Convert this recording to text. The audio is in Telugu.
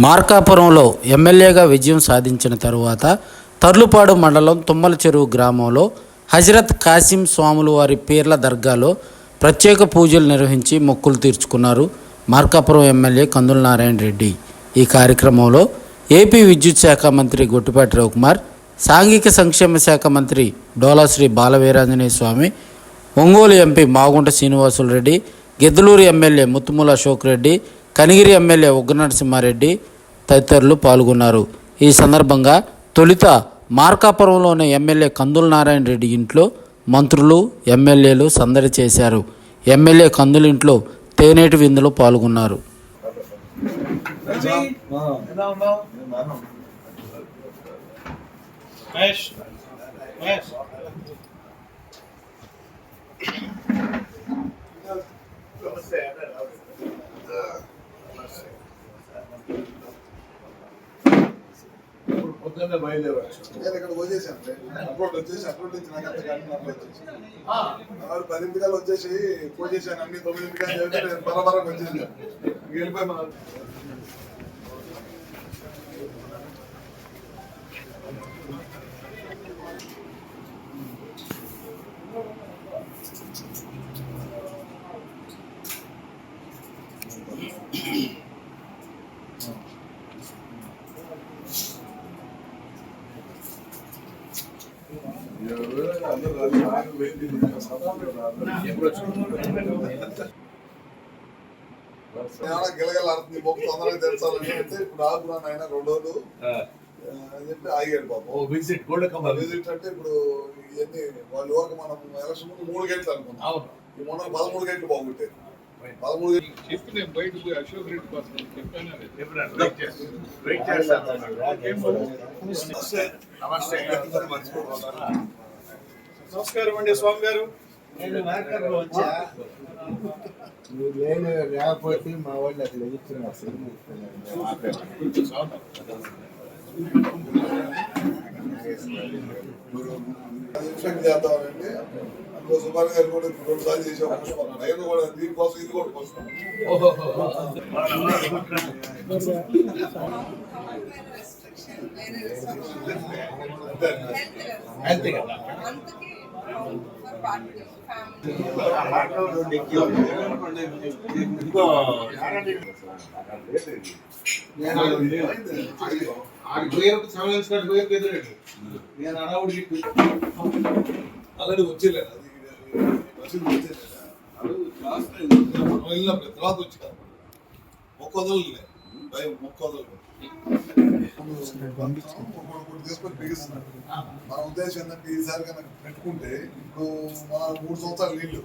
మార్కాపురంలో ఎమ్మెల్యేగా విజయం సాధించిన తరువాత తర్లుపాడు మండలం తుమ్మల చెరువు గ్రామంలో హజరత్ కాసిం స్వాములు వారి పీర్ల దర్గాలో ప్రత్యేక పూజలు నిర్వహించి మొక్కులు తీర్చుకున్నారు మార్కాపురం ఎమ్మెల్యే కందుల నారాయణ రెడ్డి. ఈ కార్యక్రమంలో ఏపీ విద్యుత్ శాఖ మంత్రి గొట్టిపాటి రవికుమార్ సాంఘిక సంక్షేమ శాఖ మంత్రి Dola Sree Bala Veeranjaneya Swamy Ongole MP Magunta Srinivasulu Reddy Giddalur MLA Muthumula Ashok Reddy Kanigiri MLA Ugra Narasimha Reddy తదితరులు పాల్గొన్నారు. ఈ సందర్భంగా తొలుత మార్కాపురంలోని ఎమ్మెల్యే కందుల నారాయణ రెడ్డి ఇంట్లో మంత్రులు ఎమ్మెల్యేలు సందడి చేశారు. ఎమ్మెల్యే కందుల ఇంట్లో తేనేటి విందులో పాల్గొన్నారు. ఎలా పొద్దున్నే బయలుదేరవచ్చు నేను ఇక్కడ వచ్చేసాను అప్లోడ్ వచ్చేసి అప్లోడ్ నుంచి నాకు అంత కానీ అప్లోడ్ వచ్చేసి. ఆవిడ పదింటికల్ వచ్చేసి చేశాను అన్ని తొమ్మిదింటికల్ చెప్తే నేను బరబరం వచ్చేసాను. వెళ్ళిపోయి మన అందరూ రాదు. నాకు వెయిట్ ఎప్పుడు ఏమన్నా గిలగలాడుతుంది మొక్క తొందరగా తెరచాలని అంటే ఇప్పుడు ఆగురా నాయన రెండు రోజులు. అని చెప్పి ఆగాడు పాపం. విజిట్ గోల్డ్ విజిట్ అంటే ఇప్పుడు ఇవన్నీ వాళ్ళు ఒక మనం ఎలక్షన్ ముందు మూడు గంటలు అనుకున్నాం ఈ మొన్న పదమూడు గంటలు బాగుంటాయి. పదమూడు చెప్పి నేను పోయి అశోక్ రెడ్డి కోసం చెప్పాను వెయిట్ చేస్తాను నమస్తే నమస్కారం అండి స్వామి గారు నేను లేని లేకపోతే మా వాళ్ళు అట్లా ఇన్స్పెక్ట్ చేద్దామంటే అందులో సుమారు గారు కూడా రెండు సార్లు చేసే పుష్పాలు నేను కూడా దీనికోసం ఇది కూడా అంతే కదా నేను అడవుడికి ఆల్రెడీ వచ్చేలేదు అది వచ్చేలేదు తర్వాత వచ్చి కాదు మొక్క వదలలే భయం మొక్క వదలలేదు ఒకటి తీసుకొని బిగిస్తున్నాడు మన ఉద్దేశం ఏంటంటే ఈసారి కనుక పెట్టుకుంటే ఇప్పుడు మన మూడు సంవత్సరాలు నీళ్ళు